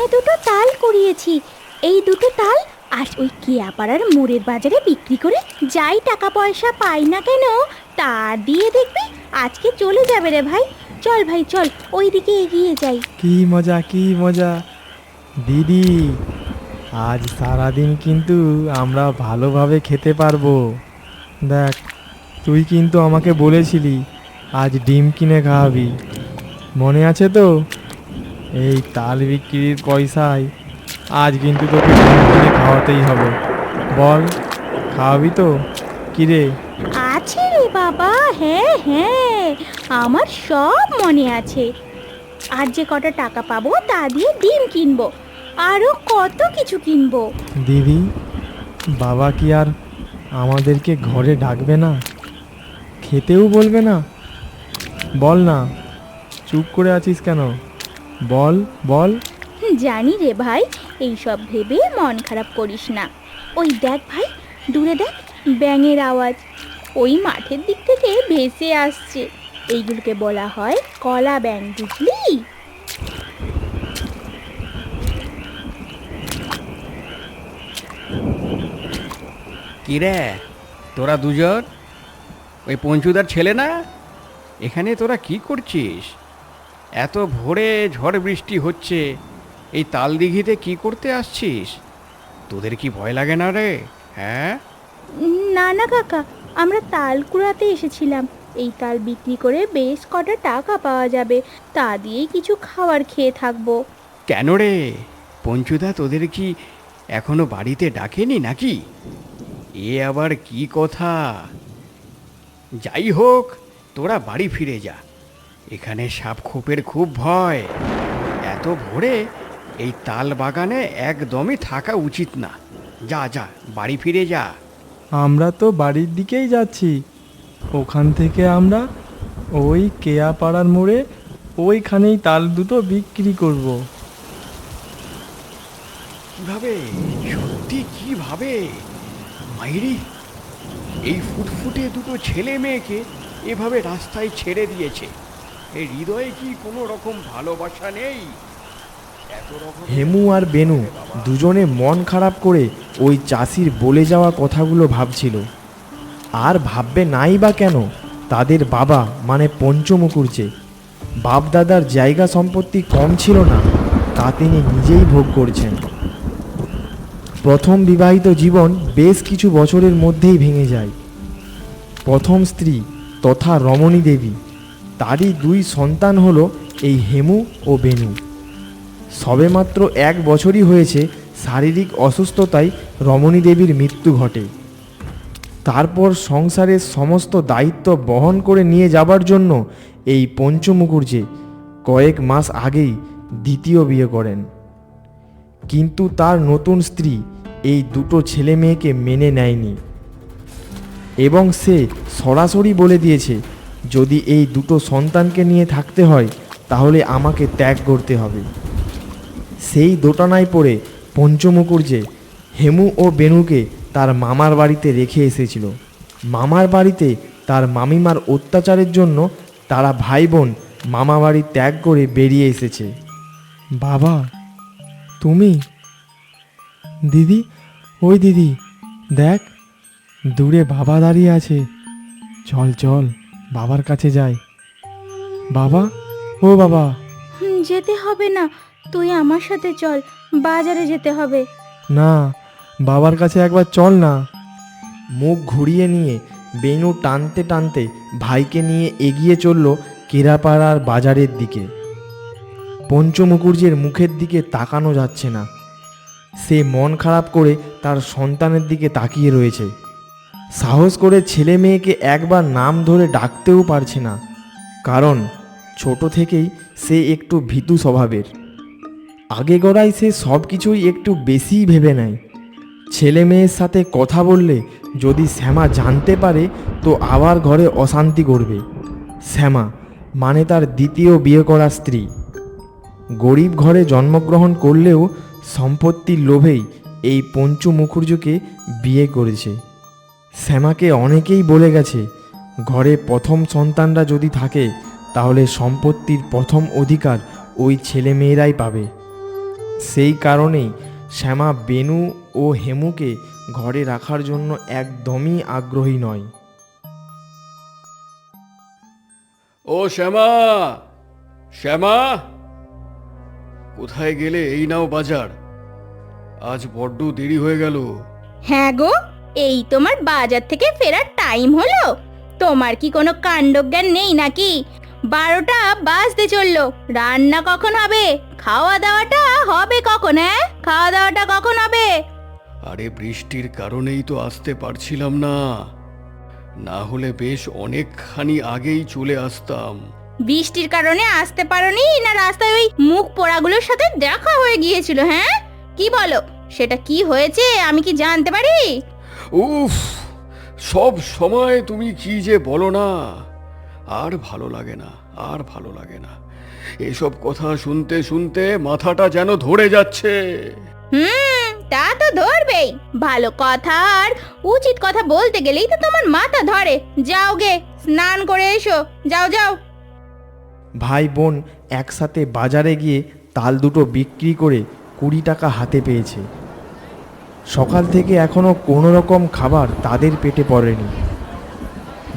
এখানে দুটো তাল কুড়িয়েছি এই দুটো তাল আর ওই কেয়াপাড়ার মোড়ের বাজারে বিক্রি করে যাই টাকা পয়সা পাই না কেন, তা দিয়ে দেখবি আজকে চলে যাবে রে ভাই। চল ভাই, চল, ওইদিকে এগিয়ে যাই। কি মজা কি মজা। দিদি, আজ সারাদিন কিন্তু আমরা ভালোভাবে খেতে পারব। দেখ, তুই কিন্তু আমাকে বলেছিলি, আজ ডিম কিনে খাওয়াবি। মনে আছে তো? এই তাল বিক্রির পয়সায় আজ কিন্তু তোকে খাওয়াতেই হবে। বল খাওয়াবি তো? কিরে আছে রে বাবা হ্যাঁ হ্যাঁ আমার সব মনে আছে। আর যে কটা টাকা পাবো তা দিয়ে ডিম কিনবো আরও কত কিছু কিনবো। দিদি বাবা কি আর আমাদেরকে ঘরে ডাকবে না? খেতেও বলবে না? বল না চুপ করে আছিস কেন? বল বল। জানি রে ভাই এইসব ভেবে মন খারাপ করিস না। ওই দেখ ভাই দূরে দেখ ব্যাঙের আওয়াজ। ওই মাঠের দিক থেকে ভেসে আসছে। এইগুলোকে বলা হয় কলা ব্যাঙ বুঝলি? কিরে তোরা দুজন? ওই পঞ্চুদার ছেলে না? এখানে তোরা কি করছিস? এত ভোরে ঝড় বৃষ্টি হচ্ছে এই তাল দিঘিতে কি করতে আসছিস? তোদের কি ভয় লাগে না রে হ্যাঁ? না না কাকা আমরা তাল কুড়াতে এসেছিলাম। এই তাল বিক্রি করে বেশ কটা টাকা পাওয়া যাবে তা দিয়েই কিছু খাবার খেয়ে থাকব। কেন রে? পঞ্চুদা তোদের কি এখনও বাড়িতে ডাকেনি নাকি? এ আবার কি কথা? যাই হোক তোরা বাড়ি ফিরে যা। এখানে সাপ খোপের খুব ভয়। এত ভোরে এই তাল বাগানে একদমই থাকা উচিত না। যা যা বাড়ি ফিরে যা। আমরা তো বাড়ির দিকেই যাচ্ছি। ওখান থেকে আমরা ওই কেয়াপাড়ার মোড়ে ওইখানেই তাল দুটো বিক্রি করব। কীভাবে? সত্যি কীভাবে? মাইরি এই ফুটফুটে দুটো ছেলে মেয়েকে এভাবে রাস্তায় ছেড়ে দিয়েছে। এই হৃদয়ে কি কোনো রকম ভালোবাসা নেই? হেমু আর বেনু দুজনে মন খারাপ করে ওই চাষির বলে যাওয়া কথাগুলো ভাবছিল। আর ভাববে নাই বা কেন? তাদের বাবা মানে পঞ্চমুকুরজে। বাপ দাদার জায়গা সম্পত্তি কম ছিল না তা তিনি নিজেই ভোগ করছেন। প্রথম বিবাহিত জীবন বেশ কিছু বছরের মধ্যেই ভেঙে যায়। প্রথম স্ত্রী তথা রমণী দেবী। তারই দুই সন্তান হলো এই হেমু ও বেনু। সবেমাত্র এক বছরই হয়েছে শারীরিক অসুস্থতায় রমণী দেবীর মৃত্যু ঘটে। তারপর সংসারের সমস্ত দায়িত্ব বহন করে নিয়ে যাবার জন্য এই পঞ্চমুকুর্জে কয়েক মাস আগেই দ্বিতীয় বিয়ে করেন। কিন্তু তার নতুন স্ত্রী এই দুটো ছেলে মেয়েকে মেনে নেয়নি। এবং সে সরাসরি বলে দিয়েছে যদি এই দুটো সন্তানকে নিয়ে থাকতে হয়, তাহলে আমাকে ত্যাগ করতে হবে। সেই দোটানায় পড়ে পঞ্চমুকুর্জে হেমু ও বেনুকে তার মামার বাড়িতে রেখে এসেছিল। মামার বাড়িতে তার মামিমার অত্যাচারের জন্য তারা ভাই বোন মামা বাড়ি ত্যাগ করে বেরিয়ে এসেছে। বাবা, তুমি? দিদি, ওই দিদি, দেখ, দূরে বাবা দাঁড়িয়ে আছে। চল চল। বাবার কাছে যাই। বাবা? ও বাবা। হুম, যেতে হবে না। তুই আমার সাথে চল বাজারে যেতে হবে। না বাবার কাছে একবার চল না। মুখ ঘুরিয়ে নিয়ে বেনু টানতে টানতে ভাইকে নিয়ে এগিয়ে চলল কেরাপাড়ার বাজারের দিকে। পঞ্চমুকুর্জের মুখের দিকে তাকানো যাচ্ছে না। সে মন খারাপ করে তার সন্তানের দিকে তাকিয়ে রয়েছে। সাহস করে ছেলে মেয়েকে একবার নাম ধরে ডাকতেও পারছে না, কারণ ছোট থেকেই সে একটু ভীতু স্বভাবের। আগে গড়াই সে সব কিছুই একটু বেশিই ভেবে নেয়। ছেলে মেয়ের সাথে কথা বললে যদি শ্যামা জানতে পারে, তো আবার ঘরে অশান্তি করবে। শ্যামা মানে তার দ্বিতীয় বিয়ে করা স্ত্রী। গরিব ঘরে জন্মগ্রহণ করলেও সম্পত্তির লোভেই এই পঞ্চু মুখুর্জকে বিয়ে করেছে। শ্যামাকে অনেকেই বলে গেছে ঘরে প্রথম সন্তানরা যদি থাকে তাহলে সম্পত্তির প্রথম অধিকার ওই ছেলে মেয়েরাই পাবে। সেই কারণেই শ্যামা বেনু ও হেমুকে ঘরে রাখার জন্য একদমই আগ্রহী নয়। ও শ্যামা! শ্যামা! কোথায় গেলে এই নাও বাজার? আজ বড্ড দেরি হয়ে গেল। হ্যাঁ গো। এই তোমার বাজার থেকে ফেরার টাইম হলো। তোমার কি কোনো কাণ্ডজ্ঞান নেই নাকি? বারোটা বাজতে চলল। রান্না কখন হবে? খাওয়া দাওয়াটা হবে কখন হ্যাঁ খাওয়া দাওয়াটা কখন হবে? আরে বৃষ্টির কারণেই তো আসতে পারছিলাম না। না হলে বেশ অনেকখানি আগেই চলে আসতাম। বৃষ্টির কারণে আসতে পারোনি না রাস্তায় ওই মুখ পোড়াগুলোর সাথে দেখা হয়ে গিয়েছিল হ্যাঁ? কি বলো? সেটা কি হয়েছে আমি কি জানতে পারি? উফ সব সময় তুমি কি যে বলো না আর ভালো লাগে না আর ভালো লাগে না। এসব কথা শুনতে শুনতে মাথাটা যেন ধরে যাচ্ছে। হুম তা তো ধরবেই। ভালো কথা আর উচিত কথা বলতে গেলেই তো তোমার মাথা ধরে। যাও গে স্নান করে এসো। যাও যাও। ভাই বোন একসাথে বাজারে গিয়ে তাল দুটো বিক্রি করে কুড়ি টাকা হাতে পেয়েছে। সকাল থেকে এখনও কোনো রকম খাবার তাদের পেটে পড়েনি।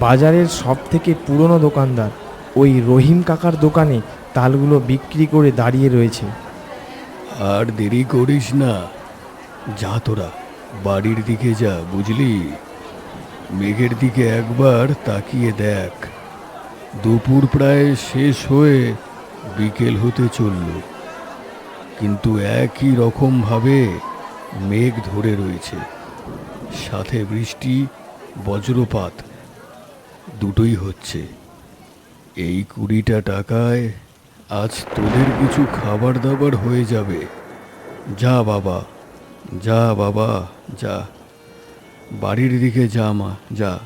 বাজারের সব থেকে পুরনো দোকানদার ওই রহিম কাকার দোকানে তালগুলো বিক্রি করে দাঁড়িয়ে রয়েছে। আর দেরি করিস না। যা তোরা, বাড়ির দিকে যা, বুঝলি? মেঘের দিকে একবার তাকিয়ে দেখ। দুপুর প্রায় শেষ হয়ে বিকেল হতে চলল। কিন্তু একই রকমভাবে মেঘ ধরে রয়েছে। সাথে বৃষ্টি, বজ্রপাত দুটোই হচ্ছে। এই কুড়িটা টাকায় আজ তোদের কিছু খাবার দাবার হয়ে যাবে। যা বাবা যা বাবা, যা। বাড়ির দিকে যা মা, যা।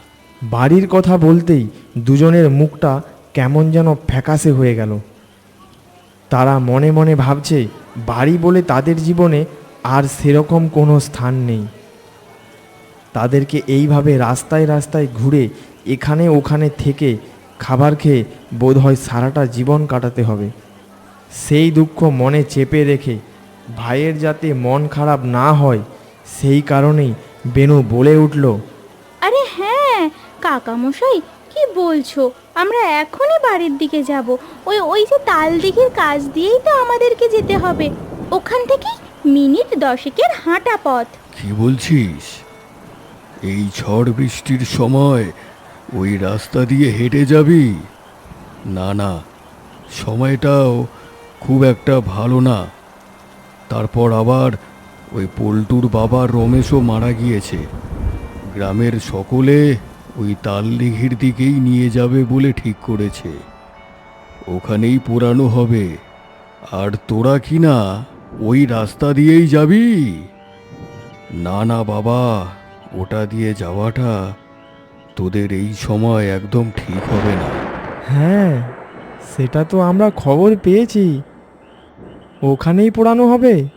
বাড়ির কথা বলতেই দুজনের মুখটা কেমন যেন ফ্যাকাশে হয়ে গেল। তারা মনে মনে ভাবছে, বাড়ি বলে তাদের জীবনে আর সেরকম কোনো স্থান নেই। তাদেরকে এইভাবে রাস্তায় রাস্তায় ঘুরে এখানে ওখানে থেকে খাবার খেয়ে বোধহয় সারাটা জীবন কাটাতে হবে। সেই দুঃখ মনে চেপে রেখে ভাইয়ের যাতে মন খারাপ না হয়, সেই কারণেই বেনু বলে উঠল, আরে হ্যাঁ কাকামশাই, কি বলছো? আমরা এখনই বাড়ির দিকে যাব। ওই ওই যে তাল দিঘির কাজ দিয়েই তো আমাদেরকে যেতে হবে। ওখান থেকে মিনিট দশেকের হাঁটা পথ। কি বলছিস? এই ঝড় বৃষ্টির সময় ওই রাস্তা দিয়ে হেঁটে যাবি? না না, সময়টাও খুব একটা ভালো না। তারপর আবার ওই পল্টুর বাবা রমেশও মারা গিয়েছে। গ্রামের সকলে ওই তালদিঘির দিকেই নিয়ে যাবে বলে ঠিক করেছে। ওখানেই পোড়ানো হবে। আর তোরা কি না ওই রাস্তা দিয়েই যাবি? না না বাবা ওটা দিয়ে যাওয়াটা তোদের এই সময় একদম ঠিক হবে না। হ্যাঁ সেটা তো আমরা খবর পেয়েছি। ওখানেই পোড়ানো হবে।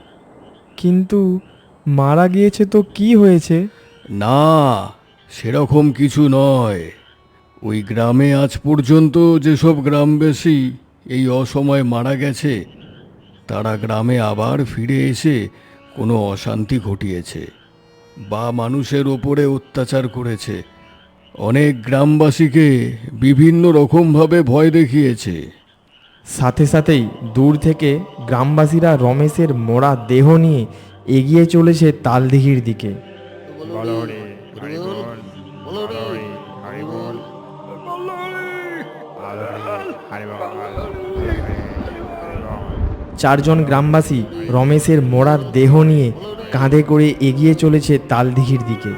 কিন্তু মারা গিয়েছে তো কি হয়েছে? না সেরকম কিছু নয়। ওই গ্রামে আজ পর্যন্ত যেসব গ্রামবাসী এই অসময়ে মারা গেছে তারা গ্রামে আবার ফিরে এসে কোনো অশান্তি ঘটিয়েছে। বা মানুষের ওপরে অত্যাচার করেছে। অনেক গ্রামবাসীকে বিভিন্ন রকমভাবে ভয় দেখিয়েছে। সাথে সাথেই দূর থেকে গ্রামবাসীরা রমেশের মোড়া দেহ নিয়ে এগিয়ে চলেছে তালদিঘির দিকে। চারজন গ্রামবাসী রমেশের মরার দেহ নিয়ে কাঁধে করে এগিয়ে চলেছে তালদিঘির দিকে।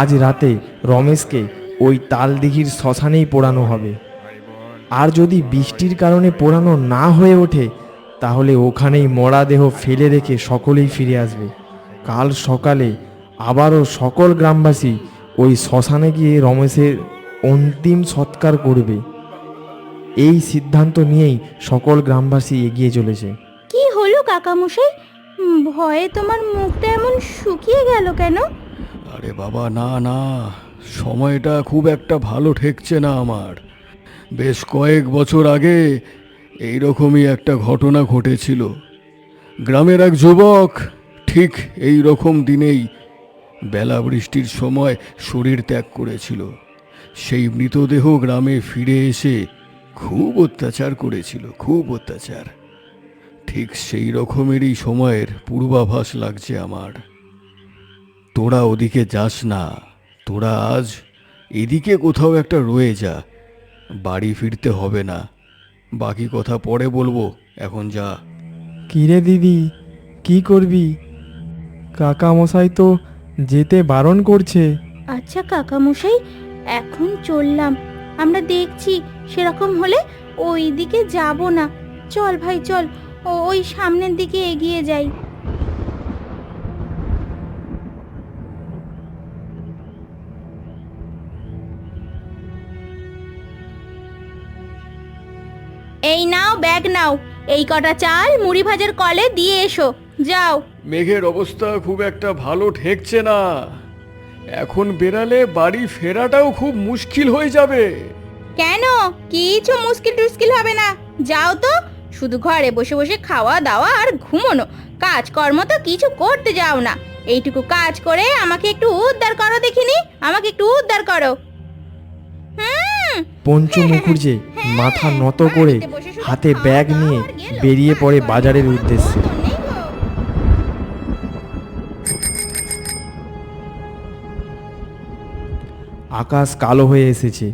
আজ রাতে রমেশকে ওই তালদিঘির শ্মশানেই পোড়ানো হবে। আর যদি বৃষ্টির কারণে পোড়ানো না হয়ে ওঠে, তাহলে ওখানেই মরা দেহ ফেলে রেখে সকলেই ফিরে আসবে। কাল সকালে আবারও সকল গ্রামবাসী ওই শ্মশানে গিয়ে রমেশের অন্তিম সৎকার করবে। এই সিদ্ধান্ত নিয়েই সকল গ্রামবাসী এগিয়ে চলেছে। কি হলো কাকামশাই? ভয়ে তোমার মুখটা এমন শুকিয়ে গেল কেন? আরে বাবা না না সময়টা খুব একটা ভালো ঠেকছে না আমার। বেশ কয়েক বছর আগে এই রকমই একটা ঘটনা ঘটেছিল। গ্রামের এক যুবক ঠিক এই রকম দিনেই বেলা বৃষ্টির সময় শরীর ত্যাগ করেছিল। সেই মৃতদেহ গ্রামে ফিরে এসে খুব অত্যাচার করেছিল খুব অত্যাচার। ঠিক সেই রকমেরই সময়ের পূর্বাভাস লাগছে আমার। তোরা ওদিকে যাস না তোরা আজ এদিকে কোথাও একটা রয়ে যা বাড়ি ফিরতে হবে না। বাকি কথা পরে বলব এখন যা। কিরে দিদি কি করবি? কাকা মশাই তো যেতে বারণ করছে। আচ্ছা কাকামশাই এখন চললাম। আমরা দেখছি সেরকম হলে ওই দিকে যাব না। চল ভাই, চল। ওই সামনের দিকে এগিয়ে যাই। এই নাও, ব্যাগ নাও। এই কটা চাল মুড়ি ভাজার কলে দিয়ে এসো। যাও। মেঘের অবস্থা খুব একটা ভালো ঠেকছে না। এখন বেরালে বাড়ি ফেরাটাও খুব মুশকিল হয়ে যাবে। কেন? কিছু মুশকিল টুস্কিল হবে না। যাও তো শুধু ঘরে বসে বসে খাওয়া দাওয়া আর ঘুমোনো। কাজকর্ম তো কিছু করতে যাও না। এইটুকু কাজ করে আমাকে একটু উদ্ধার করো দেখিনি? আমাকে একটু উদ্ধার করো। হুম। পঞ্চু মুখুর্জে মাথা নত করে হাতে ব্যাগ নিয়ে বেরিয়ে পড়ে বাজারের উদ্দেশ্যে। আকাশ কালো হয়ে এসেছে,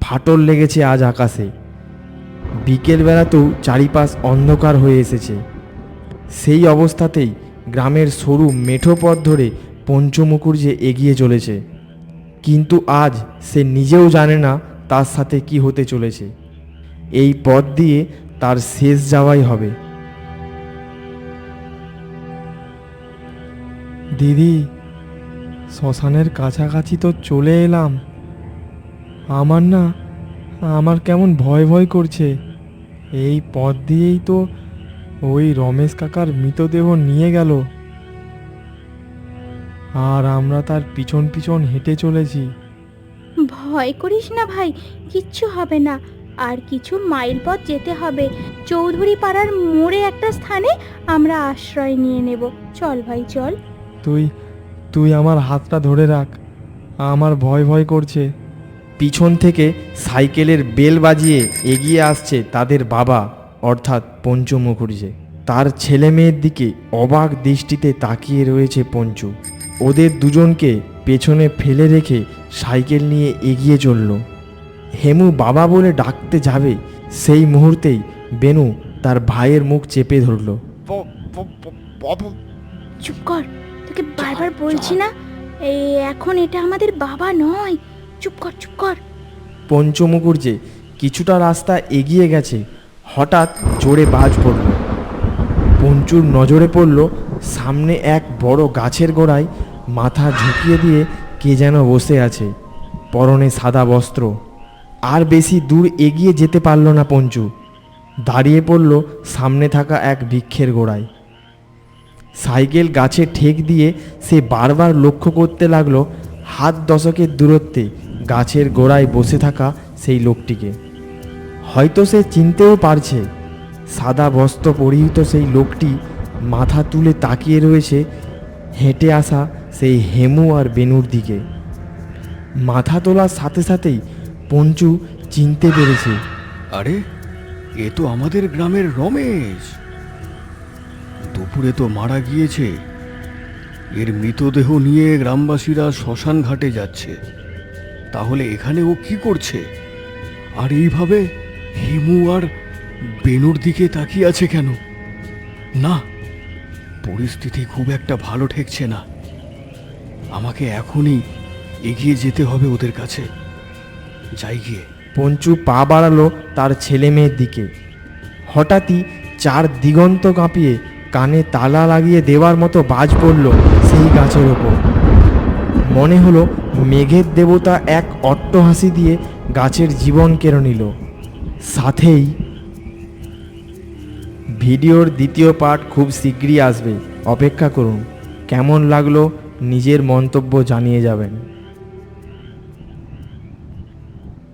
ফাটল লেগেছে আজ আকাশে। বিকেলবেলাতেও চারিপাশ অন্ধকার হয়ে এসেছে। সেই অবস্থাতেই গ্রামের সরু মেঠো পথ ধরে পঞ্চমুকুর্জে এগিয়ে চলেছে। কিন্তু আজ সে নিজেও জানে না তার সাথে কি হতে চলেছে। এই পথ দিয়ে তার শেষ যাওয়াই হবে। দিদি শ্মশানের কাছাকাছি তো চলে এলাম। আমার না আমার কেমন ভয় ভয় করছে। এই পথ দিয়েই তো ওই রমেশ কাকার মৃতদেহ নিয়ে গেল। আর আমরা তার পিছন পিছন হেঁটে চলেছি। ভয় করিস না ভাই কিচ্ছু হবে না। আর কিছু মাইল পথ যেতে হবে। চৌধুরী পাড়ার মোড়ে একটা স্থানে আমরা আশ্রয় নিয়ে নেব। চল ভাই চল। তুই তুই আমার হাতটা ধরে রাখ। আমার ভয় ভয় করছে। পিছন থেকে সাইকেলের বেল বাজিয়ে এগিয়ে আসছে তাদের বাবা, অর্থাৎ পঞ্চু মুখুর্জে। তার ছেলে মেয়ের দিকে অবাক দৃষ্টিতে তাকিয়ে রয়েছে পঞ্চু। ওদের দুজনকে পেছনে ফেলে রেখে সাইকেল নিয়ে এগিয়ে চলল। হেমু বাবা বলে ডাকতে যাবে, সেই মুহূর্তেই বেনু তার ভাইয়ের মুখ চেপে ধরলো। চুপ কর। তোকে বারবার বলছি না? এই এখন এটা আমাদের বাবা নয়। চুপ কর চুপ কর। পঞ্চমুকুর্জে কিছুটা রাস্তা এগিয়ে গেছে হঠাৎ জোরে বাজ পড়ল। পঞ্চুর নজরে পড়ল সামনে এক বড় গাছের গোড়ায় মাথা ঝুঁকিয়ে দিয়ে কে যেন বসে আছে পরনে সাদা বস্ত্র। আর বেশি দূর এগিয়ে যেতে পারল না পঞ্চু। দাঁড়িয়ে পড়ল সামনে থাকা এক বৃক্ষের গোড়ায়। সাইকেল গাছে ঠেক দিয়ে সে বারবার লক্ষ্য করতে লাগল হাত দশকের দূরত্বে গাছের গোড়ায় বসে থাকা সেই লোকটিকে। হয়তো সে চিনতেও পারছে, সাদা বস্ত্র পরিহিত সেই লোকটি মাথা তুলে তাকিয়ে রয়েছে হেঁটে আসা সেই হেমু আর বেনুর দিকে। মাথা তোলার সাথে সাথেই পঞ্চু চিনতে পেরেছে। আরে, এ তো আমাদের গ্রামের রমেশ। দুপুরে তো মারা গিয়েছে। এর মৃতদেহ নিয়ে গ্রামবাসীরা শ্মশান ঘাটে যাচ্ছে। তাহলে এখানে ও কি করছে? আর এইভাবে হিমু আর বেনুর দিকে তাকিয়ে আছে কেন? না, পরিস্থিতি খুব একটা ভালো ঠেকছে না। আমাকে এখনই এগিয়ে যেতে হবে ওদের কাছে। যাই গিয়ে। পঞ্চু পা বাড়ালো তার ছেলে মেয়ের দিকে। হঠাৎই চার দিগন্ত কাঁপিয়ে কানে তালা লাগিয়ে দেওয়ার মতো বাজ পড়ল সেই গাছের ওপর। মনে হলো মেঘের দেবতা এক অট্টহাসি দিয়ে গাছের জীবন কেড়ে নিল। সাথেই ভিডিওর দ্বিতীয় পার্ট খুব শীঘ্রই আসবে। অপেক্ষা করুন, কেমন লাগল নিজের মন্তব্য জানিয়ে যাবেন।